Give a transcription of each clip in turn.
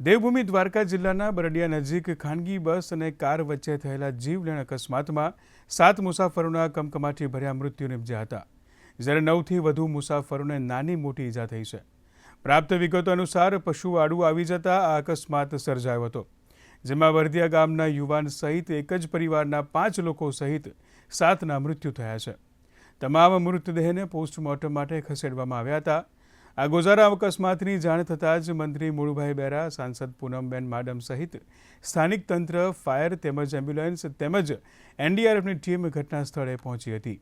દેવભૂમિ દ્વારકા જિલ્લાના બરડિયા નજીક ખાનગી બસ અને કાર વચ્ચે થયેલા જીવલેણ અકસ્માતમાં સાત મુસાફરોના કમકમાટી ભર્યા મૃત્યુ નિપજ્યા હતા. જ્યારે નવથી વધુ મુસાફરોને નાની મોટી ઈજા થઈ છે. પ્રાપ્ત વિગતો અનુસાર પશુ આવી જતા આ અકસ્માત સર્જાયો હતો. જેમાં વરદિયા ગામના યુવાન સહિત એક જ પરિવારના પાંચ લોકો સહિત સાતના મૃત્યુ થયા છે. તમામ મૃતદેહને પોસ્ટમોર્ટમ માટે ખસેડવામાં આવ્યા હતા. આ ગોઝારા અકસ્માતની જાણ થતાં જ મંત્રી મુળુભાઈ બેરા, સાંસદ પૂનમબેન માડમ સહિત સ્થાનિક તંત્ર, ફાયર તેમજ એમ્બ્યુલન્સ તેમજ એનડીઆરએફની ટીમ ઘટના સ્થળે પહોંચી હતી.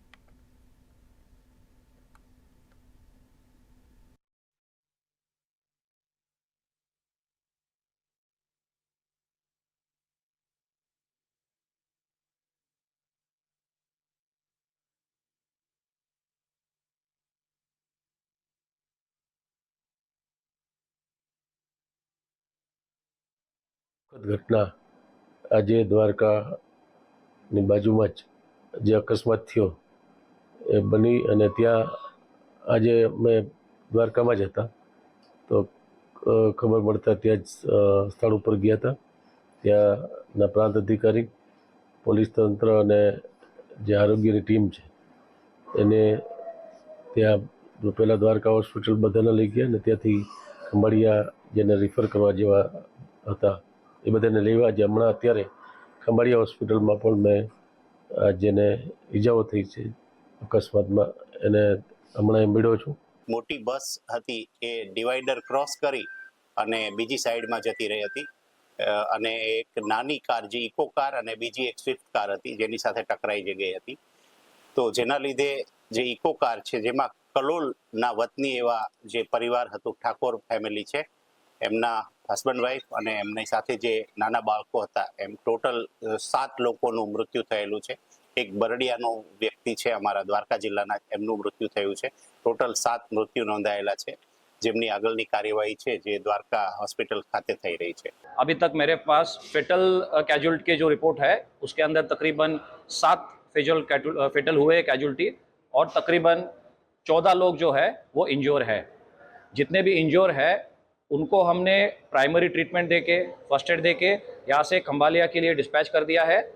દુઃખદ ઘટના આજે દ્વારકાની બાજુમાં જ જે અકસ્માત થયો એ બની અને ત્યાં આજે અમે દ્વારકામાં જ હતા. તો ખબર મળતા ત્યાં જ સ્થળ ઉપર ગયા હતા. ત્યાંના પ્રાંત અધિકારી, પોલીસ તંત્ર અને જે આરોગ્યની ટીમ છે, એને ત્યાં પહેલાં દ્વારકા હોસ્પિટલ બધાને લઈ ગયા અને ત્યાંથી ખંભાળિયા જેને રિફર કરવા જેવા હતા એ બધાને લેવા જે હમણાં અત્યારે ખંભાળિયા હોસ્પિટલમાં પણ મેં જેને ઈજાઓ થઈ છે, અકસ્માતમાં એને હમણાં એ મળ્યો છું. મોટી બસ હતી એ ડિવાઈડર ક્રોસ કરી અને બીજી સાઈડમાં જતી રહી હતી. અને એક નાની કાર, જે ઇકો કાર અને બીજી એક સ્વિફ્ટ કાર હતી, જેની સાથે ટકરાઈ જઈ ગઈ હતી. તો જેના લીધે જે ઇકો કાર છે, જેમાં કલોલના વતની એવા જે પરિવાર હતું, ઠાકોર ફેમિલી છે એમના હસબન્ડ વાઈફ અને એમની સાથે જે નાના બાળકો હતા એમ ટોટલ સાત લોકોનું મૃત્યુ થયેલું છે એક બરડિયાનો વ્યક્તિ છે અમારા દ્વારકા જિલ્લાના એમનું મૃત્યુ થયું છે ટોટલ સાત મૃત્યુ નોંધાયેલા છે જેમની આગળની કાર્યવાહી છે જે દ્વારકા હોસ્પિટલ ખાતે થઈ રહી છે अभी तक मेरे पास फेटल कैजुअल्टी के जो रिपोर्ट है उसके अंदर तकरीबन सात फेजल फेटल हुए कैजुअल्टी और तकरीबन चौदह लोग जो है वो इंजोर है जितने भी इंजोर है उनको हमने प्राइमरी ट्रीटमेंट देके फर्स्ट एड देके यहाँ से खम्बालिया के लिए डिस्पैच कर दिया है